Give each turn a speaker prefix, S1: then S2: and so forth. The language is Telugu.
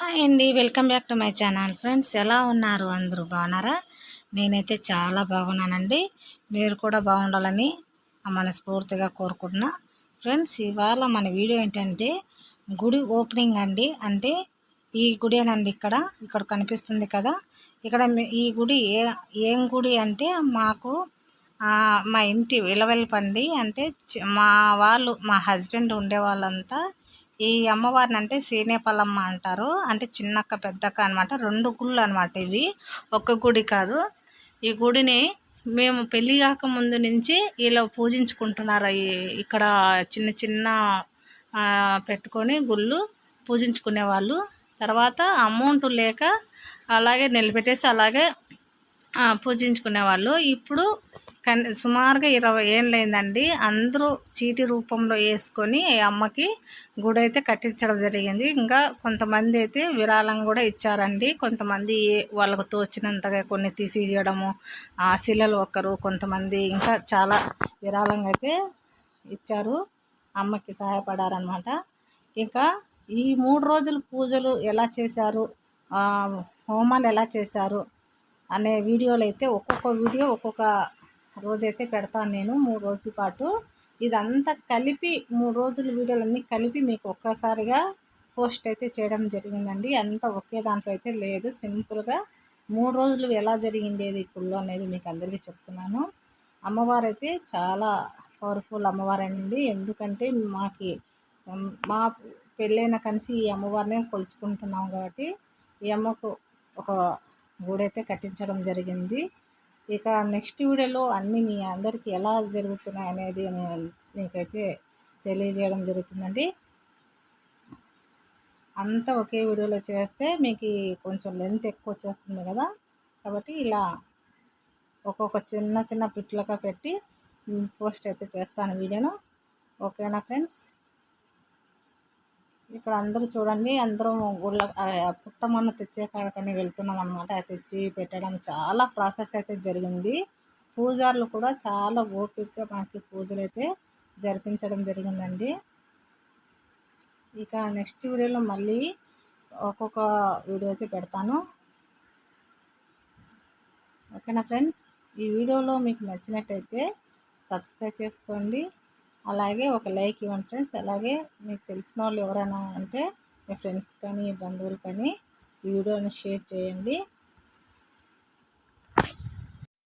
S1: హాయ్ అండి. Welcome back to my channel friends. ఎలా ఉన్నారు? అందరూ బాగున్నారా? నేనైతే చాలా బాగున్నానండి. మీరు కూడా బాగుండాలని మనస్ఫూర్తిగా కోరుకుంటున్నా. ఫ్రెండ్స్ ఇవాళ మన వీడియో ఏంటంటే గుడి ఓపెనింగ్ అండి. అంటే ఈ గుడేనండి ఇక్కడ. ఇక్కడ కనిపిస్తుంది కదా. ఇక్కడ ఈ గుడి ఏ ఏం గుడి అంటే మాకు మా ఇంటి విలవెల్పండి. అంటే మా వాళ్ళు మా హస్బెండ్ ఉండే వాళ్ళంతా ఈ అమ్మవారిని అంటే సీనేపల్లమ్మ అంటారు. అంటే చిన్నక్క పెద్దక్క అనమాట రెండు గుళ్ళు అనమాట ఇవి. ఒక్క గుడి కాదు. ఈ గుడిని మేము పెళ్ళి కాక ముందు నుంచి ఇలా పూజించుకుంటున్నారు. ఇక్కడ చిన్న చిన్న పెట్టుకొని గుళ్ళు పూజించుకునే వాళ్ళు. తర్వాత అమౌంట్ లేక అలాగే నిలబెట్టేసి అలాగే పూజించుకునే వాళ్ళు. ఇప్పుడు సుమారుగా ఇరవై ఏళ్ళైందండి అందరూ చీటి రూపంలో వేసుకొని అమ్మకి గుడి అయితే కట్టించడం జరిగింది. ఇంకా కొంతమంది అయితే విరాళం కూడా ఇచ్చారండి. కొంతమంది వాళ్ళకు తోచినంతగా కొన్ని తీసియడము ఆ శిలలు ఒకరు కొంతమంది ఇంకా చాలా విరాళంగా అయితే ఇచ్చారు. అమ్మకి సహాయపడారనమాట ఇంకా ఈ మూడు రోజులు పూజలు ఎలా చేశారు హోమాలు ఎలా చేశారు అనే వీడియోలు అయితే ఒక్కొక్క వీడియో ఒక్కొక్క రోజైతే పెడతాను నేను. మూడు రోజుల పాటు ఇదంతా కలిపి మూడు రోజుల వీడియోలన్నీ కలిపి మీకు ఒక్కసారిగా పోస్ట్ అయితే చేయడం జరిగిందండి. అంతా ఒకే దాంట్లో అయితే లేదు. సింపుల్గా మూడు రోజులు ఎలా జరిగిండేది ఇప్పుడు అనేది మీకు అందరికీ చెప్తున్నాను. అమ్మవారు అయితే చాలా పవర్ఫుల్ అమ్మవారండి. ఎందుకంటే మాకి మా పెళ్ళైన కలిసి ఈ అమ్మవారిని కొలుచుకుంటున్నాం కాబట్టి ఈ అమ్మకు ఒక గుడి అయితే కట్టించడం జరిగింది. ఇక నెక్స్ట్ వీడియోలో అన్నీ మీ అందరికీ ఎలా జరుగుతున్నాయి అనేది మీకైతే తెలియజేయడం జరుగుతుందండి. అంతా ఒకే వీడియోలో చేస్తే మీకు కొంచెం లెంత్ ఎక్కువ వచ్చేస్తుంది కదా. కాబట్టి ఇలా ఒక్కొక్క చిన్న చిన్న పిట్లుగా పెట్టి పోస్ట్ అయితే చేస్తాను వీడియోను. ఓకేనా ఫ్రెండ్స్ ఇక్కడ అందరూ చూడండి అందరం గుళ్ళ పుట్టమన్న తెచ్చే కాడకని వెళ్తున్నాం అనమాట తెచ్చి పెట్టడం చాలా ప్రాసెస్ అయితే జరిగింది. పూజారులు కూడా చాలా ఓపికగా మనకి పూజలు అయితే జరిపించడం జరిగిందండి. ఇక నెక్స్ట్ వీడియోలో మళ్ళీ ఒక్కొక్క వీడియో అయితే పెడతాను. ఓకేనా ఫ్రెండ్స్? ఈ వీడియోలో మీకు నచ్చినట్టయితే సబ్స్క్రైబ్ చేసుకోండి. అలాగే ఒక లైక్ ఇవ్వండి ఫ్రెండ్స్. అలాగే మీకు తెలిసిన వాళ్ళు ఎవరైనా అంటే మీ ఫ్రెండ్స్ కానీ బంధువులు కానీ ఈ వీడియోని షేర్ చేయండి.